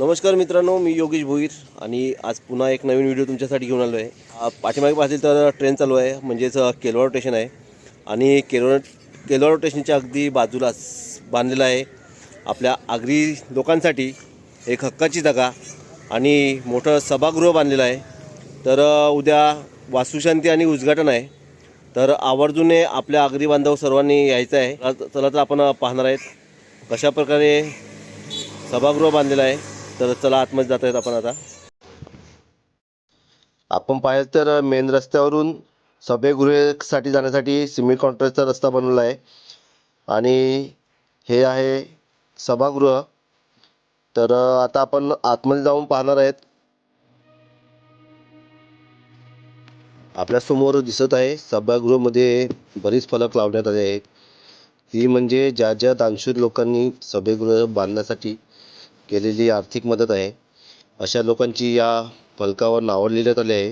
नमस्कार मित्रांनो मी योगेश भोईर आणि आज पुन्हा एक नवीन व्हिडिओ तुमच्यासाठी घेऊन आलो आहे पाठीमागे पाहतील तर ट्रेन चालू आहे म्हणजेच केलवाड स्टेशन आहे. आणि केलवाड केलवाड स्टेशनच्या अगदी बाजूलाच बांधलेलं आहे आपल्या आगरी लोकांसाठी एक हक्काची जागा आणि मोठं सभागृह बांधलेलं आहे. तर उद्या वास्तुशांती आणि उद्घाटन आहे. तर आवर्जूने आपल्या आगरी बांधव सर्वांनी यायचं आहे. चला- तर आपण पाहणार आहेत कशा प्रकारे सभागृह बांधलेलं आहे. तर चला आतमध्ये जात आहेत आपण आता. आपण पाहिलं तर मेन रस्त्यावरून सभेगृहेसाठी जाण्यासाठी सिमेंट कॉन्ट्रॅक्टचा रस्ता बनवला आहे. आणि हे आहे सभागृह. तर आता आपण आतमध्ये जाऊन पाहणार आहेत. आपल्यासमोर दिसत आहे सभागृहामध्ये बरीच फलक लावण्यात आले आहेत. ही म्हणजे ज्या ज्या दानशूर लोकांनी सभागृह बांधण्यासाठी केलेली आर्थिक मदत आहे. अशा लोकांची या फलकावर नावं लिहिण्यात आले आहे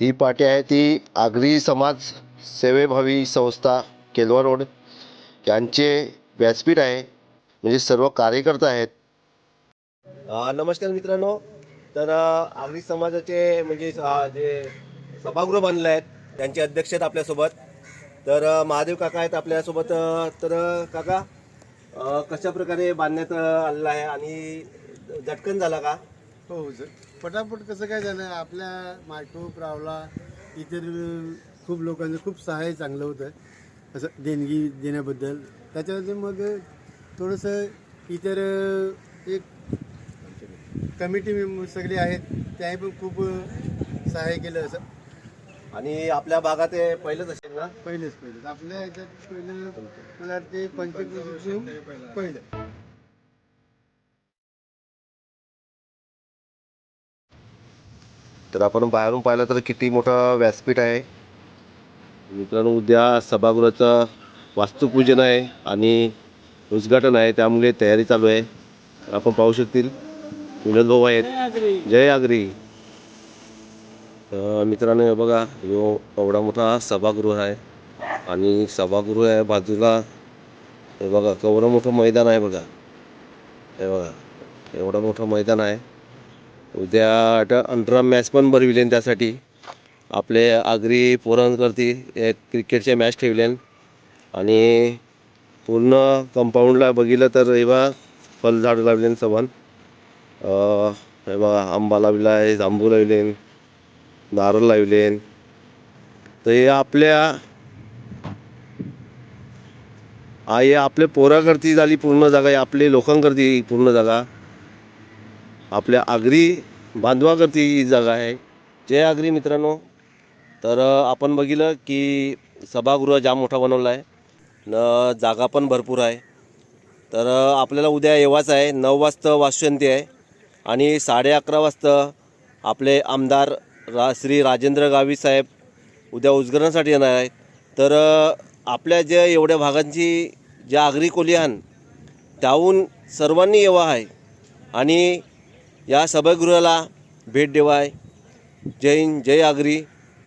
ही पाटी आहे ती आगरी समाज सेवेभावी संस्था केलवा रोड. यांचे व्यासपीठ आहे. म्हणजे सर्व कार्यकर्ता आहेत. नमस्कार मित्रांनो. तर आगरी समाजाचे म्हणजे जे सभागृह बांधले आहेत त्यांचे अध्यक्ष आहेत आपल्यासोबत. तर महादेव काका आहेत आपल्यासोबत. तर काका कशा प्रकारे बांधण्यात आलेलं आहे आणि झटकन झाला का? हो पटापट कसं काय झालं? आपल्या मायक्रो प्रावला इतर खूप लोकांचं खूप सहाय्य चांगलं होतं. असं देणगी देण्याबद्दल. त्याच्यामध्ये मग थोडंसं इतर एक कमिटी मेंबर सगळे आहेत त्याही पण खूप सहाय्य केलं असं. आणि आपल्या भागात हे पहिलंच असेल ना? पहिलेच पहिलेच. आपल्या ह्याच्यात पहिलं मला वाटते पंचवीस पहिलं. तर आपण बाहेरून पाहिलं तर किती मोठं व्यासपीठ आहे? मित्रांनो उद्या सभागृहाचं वास्तुपूजन आहे आणि उद्घाटन आहे. त्यामुळे तयारी चालू आहे. आपण पाहू शकतील. विनोद भाऊ आहेत जय आगरी. तर मित्रांनो हे बघा यो एवढा मोठा सभागृह आहे. आणि सभागृह आहे बाजूला हे बघा केवढं मोठं मैदान आहे बघा. हे बघा एवढं मोठं मैदान आहे. उद्या आता अंतराम मॅच पण भरविले त्यासाठी. आपले आगरी पोरांकरती एक क्रिकेटचे मॅच ठेवले आणि पूर्ण कंपाऊंडला बघितलं तर हे बा फलझाड लावले सबन हे बघा आंबा लावला आहे जांभू लावले नारळ लावले तर हे आपल्या हा हे आपल्या पोराकरती झाली पूर्ण जागा हे आपले लोकांकरती पूर्ण जागा. आपल्या आगरी बांधवाकरती ही जागा आहे. जय आगरी मित्रांनो. तर आपण बघितलं की सभागृह जाम मोठा बनवला आहे. न जागा पण भरपूर आहे. तर आपल्याला उद्या येवाच आहे. नऊ वाजता वास्तुशांती आहे. आणि साडे अकरा वाजता आपले आमदार रा श्री राजेंद्र गावी साहेब उद्या उजगरणासाठी येणार आहेत. तर आपल्या ज्या एवढ्या भागांची ज्या आगरी कोलियान त्याहून सर्वांनी येवा आहे. आणि या सभागृहाला भेट देवाय जय हिंद जय आगरी.